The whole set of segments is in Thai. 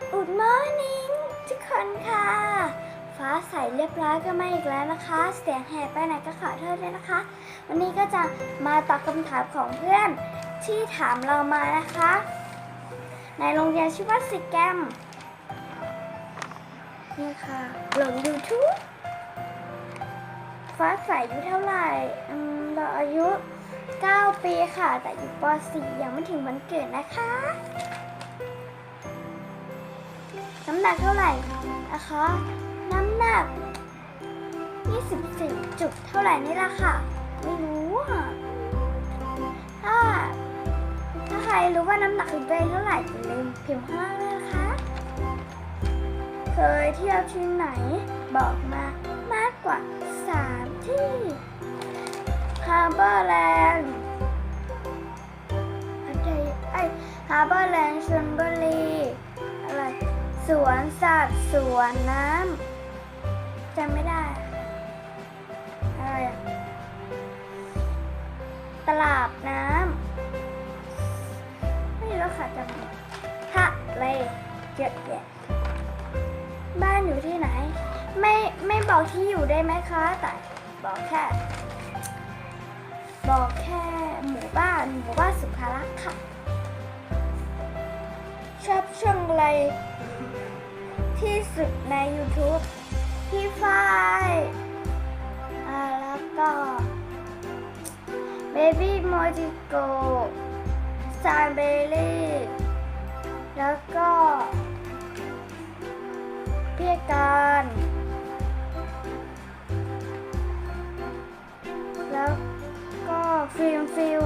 Good morning ทุกคนค่ะ ฟ้าใสเรียบร้อยก็มาอีกแล้วนะคะ เสียงแหบไปไหนก็ขอโทษด้วยนะคะ วันนี้ก็จะมาตอบคำถามของเพื่อนที่ถามเรามานะคะ ในโรงเรียนชื่อว่าสิแกมนี่ค่ะหลง YouTube ฟ้าใสอายุเท่าไหร่อืมเราอายุ 9 ปีค่ะ แต่อยู่ป .4 ยังไม่ถึงวันเกิดนะคะ น้ำหนักเท่าไหร่นะคะ น้ำหนัก24จุดเท่าไหร่นี่ละค่ะ ไม่รู้อะถ้าถ้าใครรู้ว่าน้ำหนักของตัวเองเท่าไหร่อย่าลืมพิมพ์ข้างล่างด้วยนะคะ เคยเที่ยวที่ไหนบอกมามากกว่า 3 ที่ฮาร์เบอร์แลนด์อะไรไอฮาร์เบอร์แลนด์ชลบุรี สวนสัตว์สวนน้ำจำไม่ได้ อะไรตลาดน้ำไม่รู้ค่ะจำไม่ได้ทะเลเยอะแยะบ้านอยู่ที่ไหน ไม่ไม่บอกที่อยู่ได้ไหมคะ แต่บอกแค่ บอกแค่หมู่บ้านหมู่บ้านสุภารักษ์ค่ะ ชอบช่องอะไร ที่สุดใน YouTube พี่ฝ้ายแล้วก็ Baby Mojico ซานเบลลี่แล้วก็พี่การแล้วก็ฟิล์มฟิล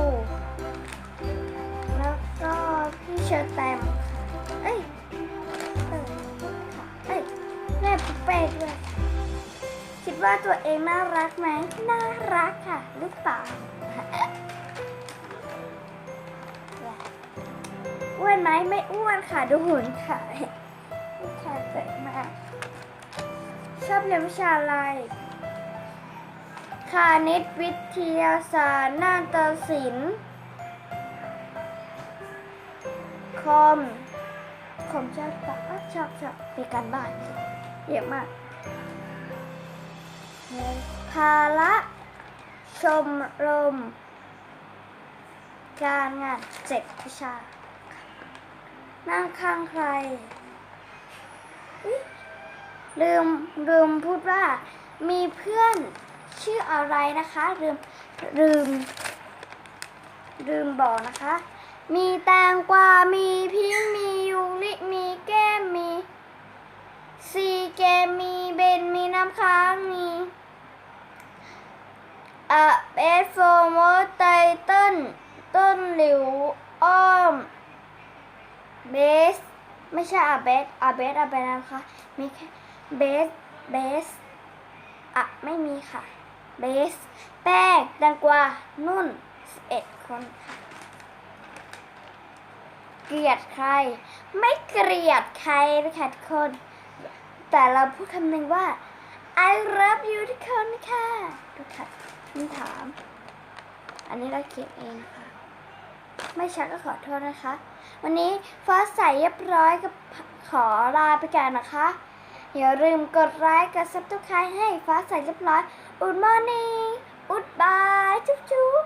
แล้วก็พี่เชอร์แตมเอ้ย ด้วยค่ะคิดว่าตัวเองน่ารักไหมน่ารักค่ะหรือเปล่าอ้วนไหมไม่อ้วนค่ะดูหุ่นค่ะลูกค้าเจ๋งมากชอบเรียนวิชาอะไรคณิตวิทยาศาสตร์นาฏศิลป์คอมคอมชอบปะอะชอบชอบมีการบ้านเยอะมาก ภาระชมรม การงานเจ็ดวิชา นั่งข้างใคร ลืมลืมพูดว่ามีเพื่อนชื่ออะไรนะคะลืมลืมลืมบอกนะคะ มีแตงกวา มีพิงมียูริมีแก้ม มีซีเกมมีเบน มีน้ำค้าง มี อะเบสโฟมไตเติ้ลต้นหลิวอ้อมเบสไม่ใช่อาเบสอาเบสอาเบสนะคะมีแค่เบสเบสอะไม่มีค่ะเบสแป้งแตงกวานุ่น11คนค่ะเกลียดใคร ไม่เกลียดใครนะคะทุกคน แต่เราพูดคำหนึ่งว่า I love you ทุกคนค่ะทุกค่ะนี่ ถาม อันนี้เราเขียนเองค่ะ ไม่ชัดก็ขอโทษนะคะ วันนี้ฟ้าใสเรียบร้อยก็ขอลาไปก่อนนะคะ อย่าลืมกดไลค์กดซับสไครต์ให้ฟ้าใสเรียบร้อยอุดมอร์นิ่งอุดบาย จุ๊บจุ๊บ